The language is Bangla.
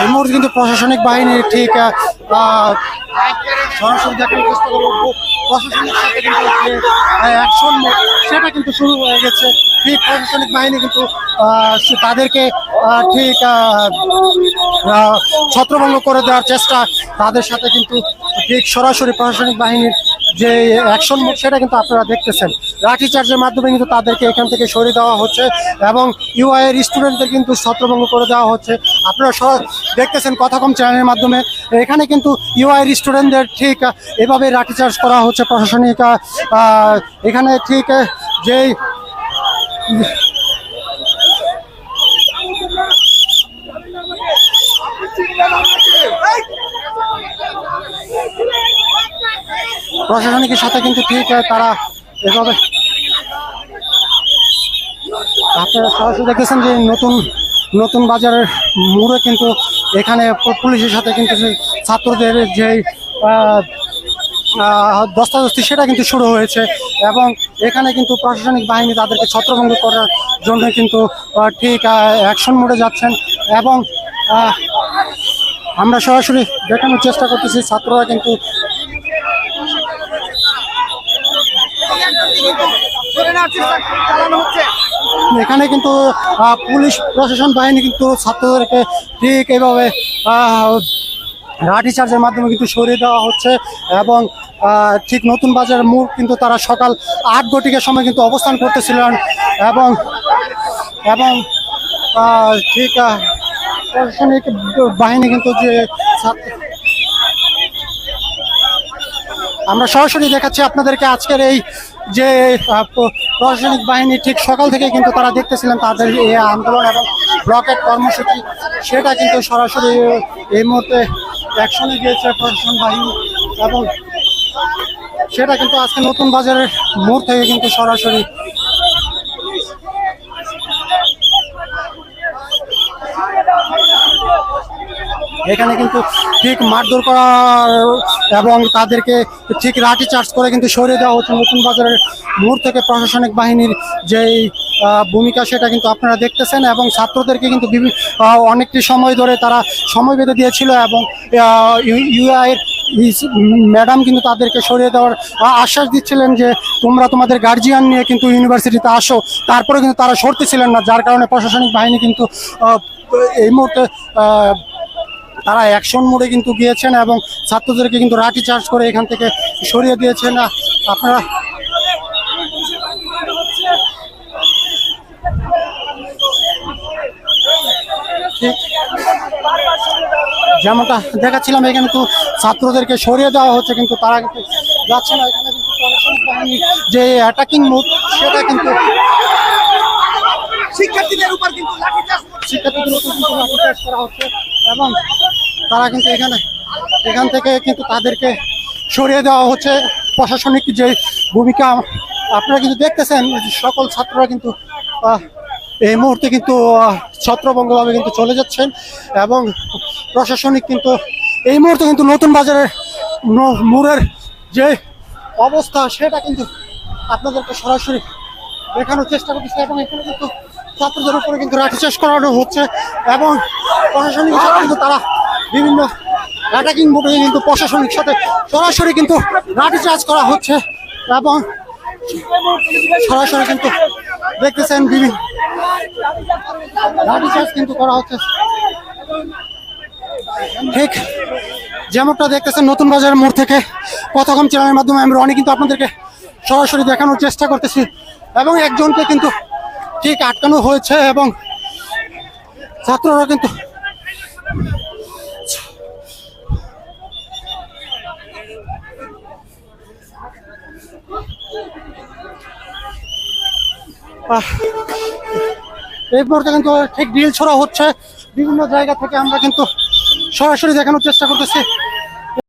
এই মুহূর্তে কিন্তু প্রশাসনিক বাহিনী ঠিক সরাসরি প্রশাসনিক সেটা কিন্তু শুরু হয়ে গেছে। ঠিক, প্রশাসনিক বাহিনী কিন্তু তাদেরকে ঠিক ছত্রভঙ্গ করে দেওয়ার চেষ্টা। তাদের সাথে কিন্তু ঠিক সরাসরি প্রশাসনিক বাহিনীর যে অ্যাকশন মুড সেটা কিন্তু আপনারা দেখতেছেন। লাঠি চার্জের মাধ্যমে কিন্তু তাদেরকে এখান থেকে সরিয়ে দেওয়া হচ্ছে এবং ইউআই এর স্টুডেন্টদের কিন্তু ছত্রভঙ্গ করে দেওয়া হচ্ছে। আপনারা দেখতেছেন কথা কম চ্যানেলের মাধ্যমে। এখানে কিন্তু ইউআই এর স্টুডেন্টদের ঠিক এভাবে লাঠি চার্জ করা হচ্ছে প্রশাসনিক এখানে ঠিক যেই প্রশাসনিকের সাথে কিন্তু ঠিক তারা এভাবে আপনারা সরাসরি দেখতেছেন যে নতুন নতুন বাজারের মোড়ে কিন্তু এখানে পুলিশের সাথে কিন্তু ছাত্রদের যে দস্তাদস্তি সেটা কিন্তু শুরু হয়েছে এবং এখানে কিন্তু প্রশাসনিক বাহিনী তাদেরকে ছত্রভঙ্গ করার জন্য কিন্তু ঠিক অ্যাকশন মোডে যাচ্ছেন এবং আমরা সরাসরি দেখানোর চেষ্টা করতেছি, ছাত্ররা কিন্তু এখানে কিন্তু পুলিশ, প্রশাসন বাহিনী কিন্তু ছাত্রদেরকে ঠিক এইভাবে লাঠি চার্জের মাধ্যমে কিন্তু সরিয়ে দেওয়া হচ্ছে এবং ঠিক নতুন বাজার মোড় কিন্তু তারা সকাল আট ঘটিকার সময় কিন্তু অবস্থান করতেছিলেন এবং এবং ঠিক প্রশাসনিক বাহিনী কিন্তু যে ছাত্র আমরা সরাসরি দেখাচ্ছি আপনাদেরকে আজকের এই যে প্রশাসনিক বাহিনী ঠিক সকাল থেকে কিন্তু তারা দেখতেছিলেন তাদের এই আন্দোলন এবং ব্লকেট কর্মসূচি। সেটা কিন্তু সরাসরি এই মুহূর্তে অ্যাকশনে গিয়েছে প্রশাসন বাহিনী এবং সেটা কিন্তু আজকে নতুন বাজারের মোড় থেকে কিন্তু সরাসরি এখানে কিন্তু ঠিক মারধর করা এবং তাদেরকে ঠিক লাঠি চার্জ করে কিন্তু সরিয়ে দেওয়া হচ্ছে নতুন বাজারের মোড় থেকে প্রশাসনিক বাহিনীর যেই ভূমিকা সেটা কিন্তু আপনারা দেখতেছেন এবং ছাত্রদেরকে কিন্তু অনেকটি সময় ধরে তারা সময় বেঁধে দিয়েছিল এবং ইউআইয়ের ম্যাডাম কিন্তু তাদেরকে সরিয়ে দেওয়ার আশ্বাস দিচ্ছিলেন যে তোমরা তোমাদের গার্জিয়ান নিয়ে কিন্তু ইউনিভার্সিটিতে আসো। তারপরে কিন্তু তারা সরতেছিলেন না, যার কারণে প্রশাসনিক বাহিনী কিন্তু এই মুহূর্তে তারা অ্যাকশন মোডে কিন্তু গিয়েছেন এবং ছাত্রদেরকে কিন্তু লাঠি চার্জ করে এখান থেকে সরিয়ে দিয়েছেন। আপনারা যেমনটা দেখাচ্ছিলাম এখানে তো ছাত্রদেরকে সরিয়ে দেওয়া হচ্ছে কিন্তু তারা কিন্তু যাচ্ছে না। এখানে কিন্তু প্রশাসনিক বাহিনী যে অ্যাটাকিং মুড সেটা কিন্তু শিক্ষার্থীদের উপর কিন্তু লাঠিচার্জ শিক্ষার্থীদের উপর কিন্তু লাঠিচার্জ করা হচ্ছে এবং তারা কিন্তু এখানে, এখান থেকে কিন্তু তাদেরকে সরিয়ে দেওয়া হচ্ছে। প্রশাসনিক যে ভূমিকা আপনারা কিন্তু দেখতেছেন সকল ছাত্ররা কিন্তু এই মুহূর্তে কিন্তু ছত্রভঙ্গভাবে কিন্তু চলে যাচ্ছেন এবং প্রশাসনিক কিন্তু এই মুহূর্তে কিন্তু নতুন বাজারের মোড়ের যে অবস্থা সেটা কিন্তু আপনাদেরকে সরাসরি দেখানোর চেষ্টা করতেছে এবং এখানে কিন্তু ছাত্রদের উপরে কিন্তু লাঠিচার্জ করানো হচ্ছে এবং প্রশাসনিক কিন্তু তারা বিভিন্ন অ্যাটাকিং মোডে কিন্তু প্রশাসনিক সাথে সরাসরি কিন্তু লাঠিচার্জ করা হচ্ছে এবং সরাসরি কিন্তু দেখতেছেন বিভিন্ন লাঠিচার্জ কিন্তু করা হচ্ছে। ঠিক যেমনটা দেখতেছেন নতুন বাজারের মোড় থেকে কতক্ষণ চ্যানেলের মাধ্যমে আমরা অনেক কিন্তু আপনাদেরকে সরাসরি দেখানোর চেষ্টা করতেছি এবং একজনকে কিন্তু ঠিক আটকানো হয়েছে এবং ছাত্ররা কিন্তু এই মুহূর্তে কিন্তু ঠিক ডিল ছড়া হচ্ছে। বিভিন্ন জায়গা থেকে আমরা কিন্তু সরাসরি দেখানোর চেষ্টা করতেছি।